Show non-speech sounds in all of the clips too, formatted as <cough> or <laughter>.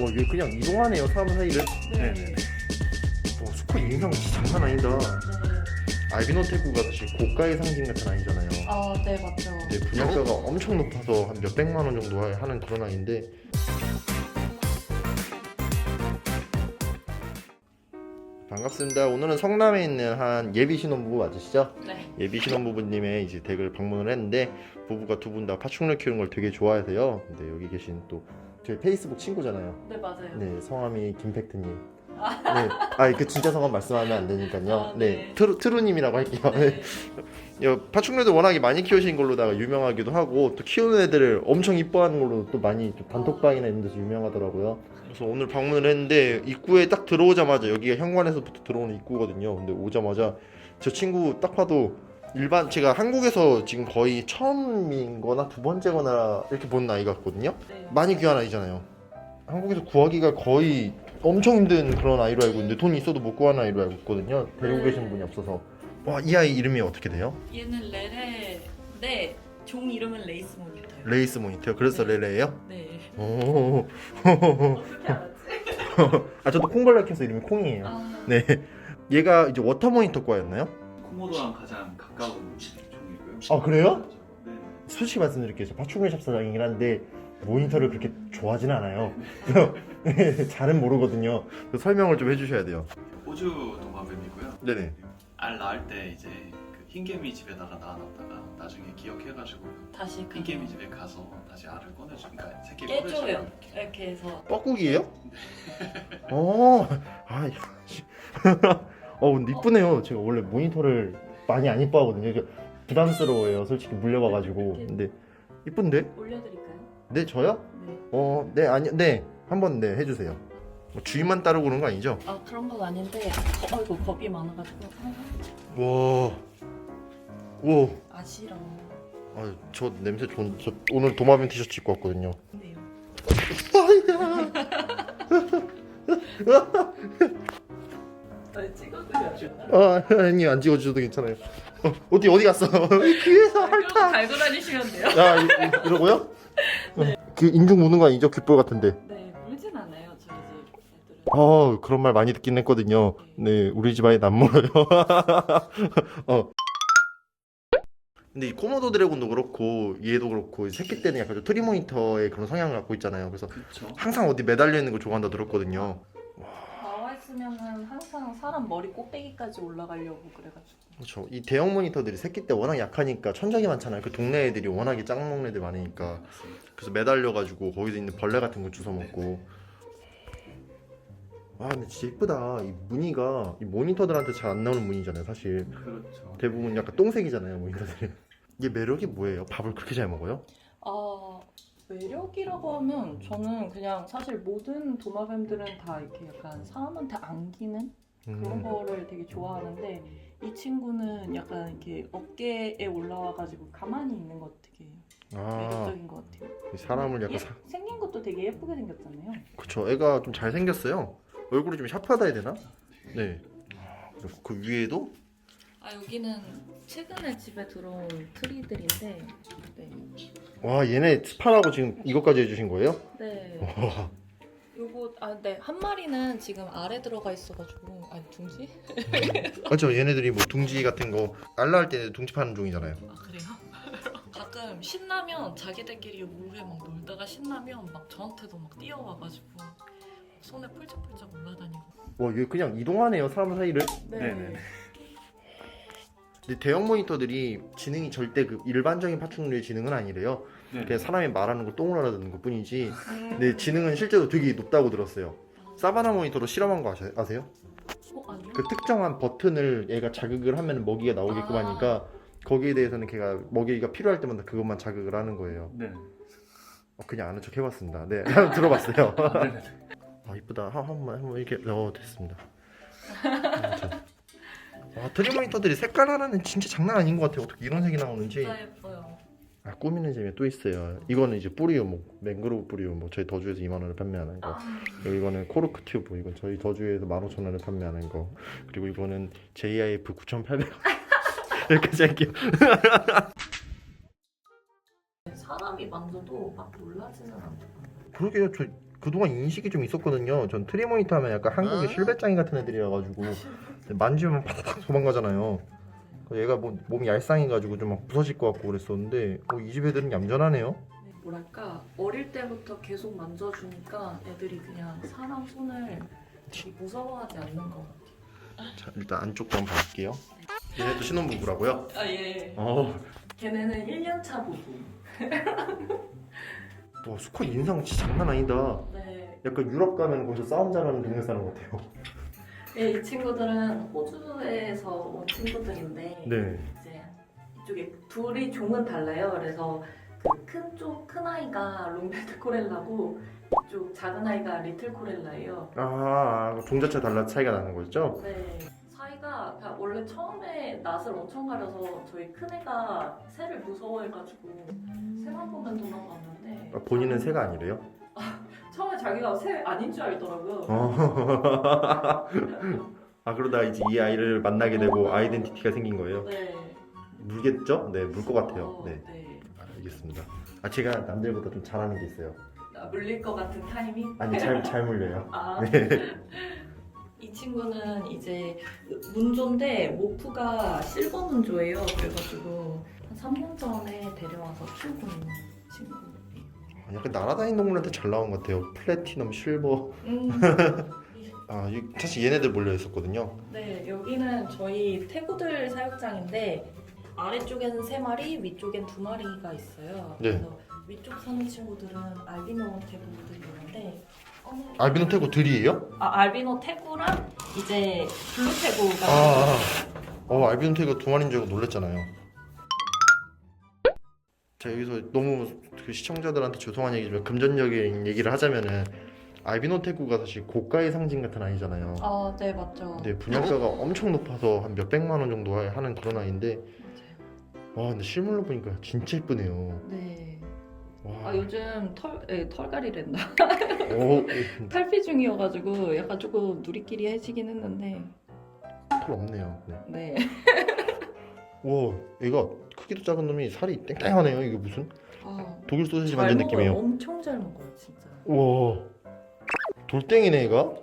와, 얘 그냥 이동하네요, 사람 사이를. 네네. 와, 수컷 인상 진짜 장난 아니다. 알비노 테구가 사실 고가의 상징 같은 아이잖아요. 아, 네, 맞죠. 근데 분양가가 엄청 높아서 한 몇백만 원 정도 하- 하는 그런 아이인데 반갑습니다. 오늘은 성남에 있는 한 예비 신혼부부 맞으시죠? 네. 예비 신혼부부님의 이제 댁을 방문을 했는데 부부가 두 분 다 파충류 키우는 걸 되게 좋아해서요. 근데 여기 계신 또 저희 페이스북 친구잖아요. 네, 맞아요. 네, 성함이 김팩트님. 네, 아, 그 진짜 성함 말씀하면 안 되니까요. 아, 네, 네. 트루 트루님이라고 할게요. 네. 야, 파충류도 워낙에 많이 키우신 걸로다가 유명하기도 하고 또 키우는 애들을 엄청 이뻐하는 걸로 또 많이 좀 단톡방이나 이런 데서 유명하더라고요. 그래서 오늘 방문을 했는데 입구에 딱 들어오자마자 여기가 현관에서부터 들어오는 입구거든요. 근데 오자마자 저 친구 딱 봐도 일반 제가 한국에서 지금 거의 처음인거나 두 번째거나 이렇게 본 아이 같거든요. 네. 많이 귀한 아이잖아요. 한국에서 구하기가 거의 엄청 힘든 그런 아이로 알고 있는데 돈이 있어도 못 구하는 아이로 알고 있거든요. 데리고 네. 계신 분이 없어서. 와, 이 아이 이름이 어떻게 돼요? 얘는 레레인데 종 이름은 레이스 모니터요. 레이스 모니터. 그래서 네. 레레예요? 네. 오. 어떻게 <laughs> 알았지? 아, 저도 콩벌레 켜서 이름이 콩이에요. 아, 네. 얘가 이제 워터 모니터과였나요? 코모도랑 가장 가까운 종이고요. 아, 그래요? 네. 솔직히 말씀드릴게요. 저 파충류 샵 사장이긴 한데 모니터를 그렇게 좋아하진 않아요. 그래서 <laughs> 잘은 모르거든요. 그래서 설명을 좀 해주셔야 돼요. 호주 도마뱀이고요. 네네. 알 낳을 때 이제 그 흰개미 집에다가 낳아놨다가 나중에 기억해가지고 다시 그 흰개미 집에 가서 다시 알을 꺼내주니까 새끼 깨줘요. 꺼내줘요. 이렇게 해서 뻐꾸기예요? <laughs> 어, 아, 씨. <laughs> 어, 근데 이쁘네요. 제가 원래 모니터를 많이 안 이뻐하거든요. 이게 부담스러워요. 솔직히 물려봐가지고. 근데 이쁜데? 올려드릴까요? 네, 저요? 네. 어, 네, 아니, 네, 한번 네 해주세요. 뭐 주인만 따르고 그런 거 아니죠? 아 그런 건 아닌데 거, 어이구 겁이 많아가지고 아, 와, 와, 아시라. 아, 저 냄새 좋은. 저 오늘 도마뱀 티셔츠 입고 왔거든요. 네요. 아, 찍어드려줘. 아, 아니 안 찍어주셔도 괜찮아요. 어, 어디 어디 갔어? 귀에서 그럼 달고 다니시면 돼요. 야, 이, 이, 이러고요? 그 인중 무는 거 아니죠? 귓볼 같은데. 네, 물진 않아요. 저희 집 애들은. 어, 그런 말 많이 듣긴 했거든요. 네, 우리 집 아이는 안 물어요. 어. 근데 이 코모도 드래곤도 그렇고 얘도 그렇고 새끼 때는 약간 좀 트리모니터의 그런 성향을 갖고 있잖아요. 그래서 그렇죠. 항상 어디 매달려 있는 거 좋아한다 들었거든요. 나와 있으면은 항상 사람 머리 꼭대기까지 올라가려고 그래가지고. 그렇죠. 이 대형 모니터들이 새끼 때 워낙 약하니까 천적이 많잖아요. 그 동네 애들이 워낙에 짱 먹는 애들 많으니까. 그래서 매달려가지고 거기서 있는 벌레 같은 거 주워 먹고. 아 근데 진짜 이쁘다. 이 무늬가 이 모니터들한테 잘 안 나오는 무늬잖아요. 사실 그렇죠. 대부분 약간 똥색이잖아요. 모니터들이. 이게 매력이 뭐예요? 밥을 그렇게 잘 먹어요? 아 매력이라고 하면 저는 그냥 사실 모든 도마뱀들은 다 이렇게 약간 사람한테 안기는 그런 음. 거를 되게 좋아하는데 이 친구는 약간 이렇게 어깨에 올라와가지고 가만히 있는 것 되게 아 매력적인 것 같아요. 이 사람을 약간 예, 사... 생긴 것도 되게 예쁘게 생겼잖아요. 그쵸. 애가 좀 잘 생겼어요. 얼굴이 좀 샤프하다 해야 되나? 네. 그리고 그 위에도 아 여기는 최근에 집에 들어온 트리들인데 네. 와 얘네 스파라고 지금 이것까지 해주신 거예요? 네. 와. 아 네 한 마리는 지금 아래 들어가 있어가지고 아니 둥지? 그렇죠. 얘네들이 뭐 둥지 같은 거 알라 할 때 둥지 파는 종이잖아요. 아 그래요? <laughs> 가끔 신나면 자기들끼리 모르게 막 놀다가 신나면 막 저한테도 막 뛰어와가지고 손에 펄쩍펄쩍 올라다니고. 와 얘 그냥 이동하네요 사람 사이를. 네네네. 근데 대형 모니터들이 지능이 절대 그 일반적인 파충류의 지능은 아니래요. 네. 그냥 사람이 말하는 거 똥을 알아듣는 것 뿐이지. 음. 근데 지능은 실제로 되게 높다고 들었어요. 사바나 모니터로 실험한 거 아세- 아세요? 어 아니요? 그 특정한 버튼을 얘가 자극을 하면 먹이가 나오게끔 아. 하니까 거기에 대해서는 걔가 먹이가 필요할 때마다 그것만 자극을 하는 거예요. 네. 어, 그냥 아는 척 해봤습니다. 네, <laughs> 한번 들어봤어요. 네네. 아 이쁘다. 한 한번 한번 이렇게 어 됐습니다. 아 트리 모니터들이 색깔 하나는 진짜 장난 아닌 것 같아요. 어떻게 이런 색이 나오는지. 진짜 예뻐요. 아 꾸미는 재미 또 있어요. 이거는 이제 뿌리오목, 맹그로브 뿌리오목 저희 더주에서 2만 원에 판매하는 거. 아, 그리고 이거는 코르크 튜브 이건 저희 더주에서 15,000원에 판매하는 거. 그리고 이거는 JIF 9,800원. 여기까지 할게요. 사람이 만져도 막 놀라지는 않죠. 그러게요. 저 그동안 인식이 좀 있었거든요. 전 트리모니터 하면 약간 한국의 실배짱이 같은 애들이라 가지고 <laughs> 만지면 팍팍 도망가잖아요. 그 얘가 뭐, 몸이 얄쌍해가지고 좀 막 부서질 것 같고 그랬었는데 어, 이 집 애들은 얌전하네요. 뭐랄까 어릴 때부터 계속 만져주니까 애들이 그냥 사람 손을 되게 무서워하지 않는 것 같아요. 자 일단 안쪽도 한번 볼게요. 얘네도 신혼부부라고요? 아 예. 어. 걔네는 1년차 부부. 와 수컷 인상 진짜 장난 아니다. 네. 약간 유럽 가면 거기서 싸움 잘하는 동네 사람 같아요. 예, 이 친구들은 호주에서 온 친구들인데 네. 이제 이쪽에 둘이 종은 달라요. 그래서 그큰쪽큰 아이가 롱벨트 코렐라고 이쪽 작은 아이가 리틀 코렐라예요. 아 종 자체 달라 차이가 나는 거죠? 네. 사이가 그냥 원래 처음에 낯을 엄청 가려서 저희 큰 애가 새를 무서워해가지고 새만 보면 도망갔는데 아, 본인은 새가 아니래요? <laughs> 처음에 자기가 새 아닌 줄 알더라고요. 어. <laughs> 아 그러다 이제 이 아이를 만나게 되고 아이덴티티가 생긴 거예요. 네. 물겠죠? 네, 물 것 같아요. 어, 네, 네. 알겠습니다. 아 제가 남들보다 좀 잘하는 게 있어요. 아, 물릴 것 같은 타이밍? 아니 잘 잘 물려요. 아. <laughs> 네. 이 친구는 이제 문조인데 모프가 실버 문조예요. 그래가지고 한 3년 전에 데려와서 키우고 있는 친구예요. 약간 날아다니는 동물한테 잘 나온 것 같아요. 플래티넘, 실버. 음. <laughs> 아 이- 사실 얘네들 몰려 있었거든요. 네, 여기는 저희 태구들 사육장인데 아래쪽에는 세 마리, 위쪽엔 두 마리가 있어요. 네. 그래서 위쪽 사는 친구들은 알비노 태구들이 있는데 어느- 알비노 태고 들이에요? 아, 알비노 태구랑 이제 블루 태구가 아, 아. 어 알비노 태고 두 마리인 줄 알고 놀랬잖아요. 자 여기서 너무 그 시청자들한테 죄송한 얘기지만 금전적인 얘기를 하자면은 알비노 태구가 사실 고가의 상징 같은 아이잖아요. 아, 네 맞죠. 근데 분양가가 엄청 높아서 한 몇백만 원 정도 하- 하는 그런 아이인데 와 근데 실물로 보니까 진짜 이쁘네요. 네. 와. 아 요즘 털 에, 털갈이랜다. 오, <laughs> 탈피 중이어가지고 약간 조금 누리끼리 해지긴 했는데. 털 없네요. 네. 네. <laughs> 와, 얘가 크기도 작은 놈이 살이 땡땡하네요. 이게 무슨 아, 독일 소시지 잘 만든 먹어요. 느낌이에요. 엄청 잘 먹어요, 진짜. 와, 돌덩이네 얘가.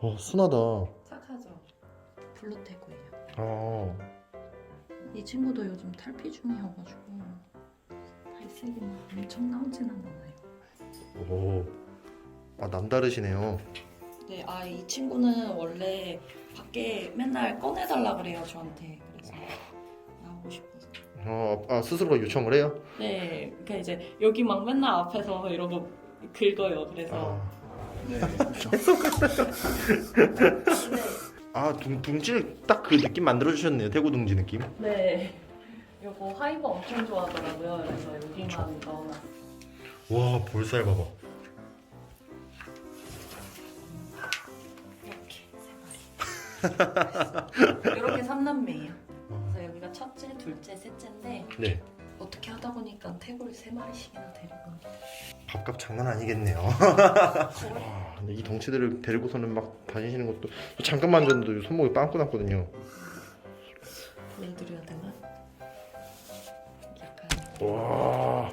와, 순하다. 착하죠. 블루태구예요. 아, 이 친구도 요즘 탈피 중이어가지고 발색이 막 엄청 나오진 않아요. 오, 아 남다르시네요. 네, 아 이 친구는 원래 밖에 맨날 꺼내달라 그래요 저한테. 그래서 나오고 싶어서. 어, 아 스스로가 요청을 해요? 네, 그러니까 이제 여기 막 맨날 앞에서 이러고 긁어요. 그래서. 아, 네. 아 둥, 둥지를 딱 그 느낌 만들어 주셨네요. 태고 둥지 느낌. 네. 요거 하이버 엄청 좋아하더라고요. 그래서 여기만 넣어놨어요. 와, 볼살 봐봐. 이렇게 <laughs> 마리. 이렇게 삼남매예요. 아, 그래서 여기가 첫째, 둘째, 셋째인데 네, 어떻게 하다 보니까 태고를 세 마리씩이나 데리고. 밥값 장난 아니겠네요. 아, 근데 이 덩치들을 데리고서는 막 다니시는 것도 잠깐 만졌는데 손목이 빵꾸 났거든요. 보여드려야 되나? 약간 와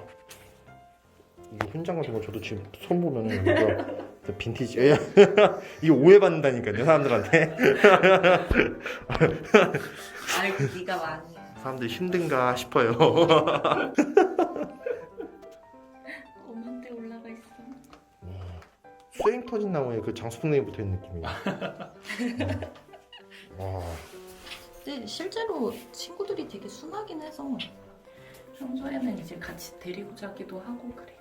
이거 훈장 같은 거 저도 지금 손 보면은 뭔가 진짜 빈티지 예. <laughs> 이게 오해받는다니까요 사람들한테 <laughs> 아이고 네가 많이 사람들이 힘든가 싶어요 <laughs> 엄한데 올라가 있어. 쇠임 터진 나무에 그 장수풍뎅이 붙어있는 느낌이에요 와 근데 실제로 친구들이 되게 순하긴 해서 평소에는 이제 같이 데리고 자기도 하고 그래요.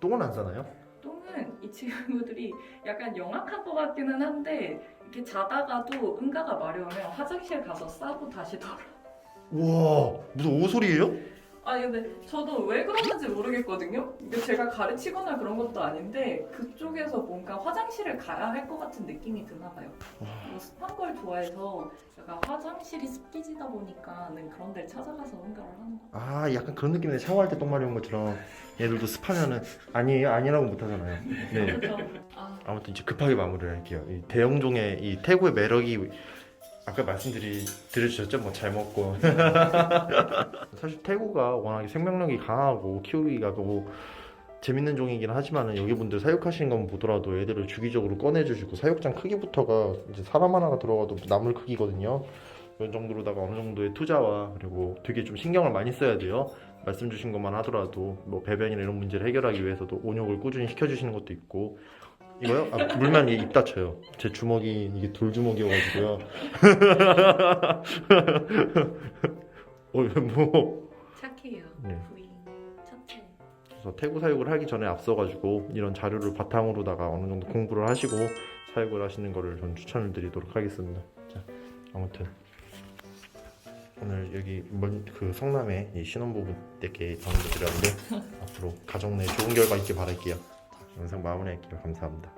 똥은 안 싸나요? 이 친구들이 약간 영악한 것 같기는 한데 이렇게 자다가도 응가가 마려우면 화장실 가서 싸고 다시 돌아. 우와 무슨 오소리예요? 아니 근데 저도 왜 그러는지 모르겠거든요. 이게 제가 가르치거나 그런 것도 아닌데 그쪽에서 뭔가 화장실을 가야 할 것 같은 느낌이 드나 봐요. 뭐 습한 걸 좋아해서 약간 화장실이 습기지다 보니까는 그런 데를 찾아가서 응가를 하는 거. 아 약간 그런 느낌이네 샤워할 때 똥 마려운 것처럼 얘들도 습하면은 아니에요 아니라고 못하잖아요 네 그렇죠. 아 아무튼 이제 급하게 마무리를 할게요. 이 대형종의 이 태고의 매력이 아까 말씀드리 들으셨죠? 뭐 잘 먹고 <laughs> 사실 태구가 워낙에 생명력이 강하고 키우기가 너무 재밌는 종이긴 하지만은 여기 분들 사육하시는 건 보더라도 애들을 주기적으로 꺼내주시고 사육장 크기부터가 이제 사람 하나가 들어가도 나물 크기거든요. 이런 정도로다가 어느 정도의 투자와 그리고 되게 좀 신경을 많이 써야 돼요. 말씀 주신 것만 하더라도 뭐 배변이나 이런 문제를 해결하기 위해서도 온욕을 꾸준히 시켜주시는 것도 있고 이거요? 아, 물만 이게 입 다쳐요. 제 주먹이 이게 돌 주먹이어가지고요. <laughs> 어, 뭐 착해요. 네. 부인 첫째. 그래서 태구 사육을 하기 전에 앞서가지고 이런 자료를 바탕으로다가 어느 정도 공부를 하시고 사육을 하시는 거를 전 추천을 드리도록 하겠습니다. 자, 아무튼 오늘 여기 먼, 그 성남에 이 신혼부부께 방문을 드렸는데 <laughs> 앞으로 가정 내 좋은 결과 있길 바랄게요. 영상 마무리할게요. 감사합니다.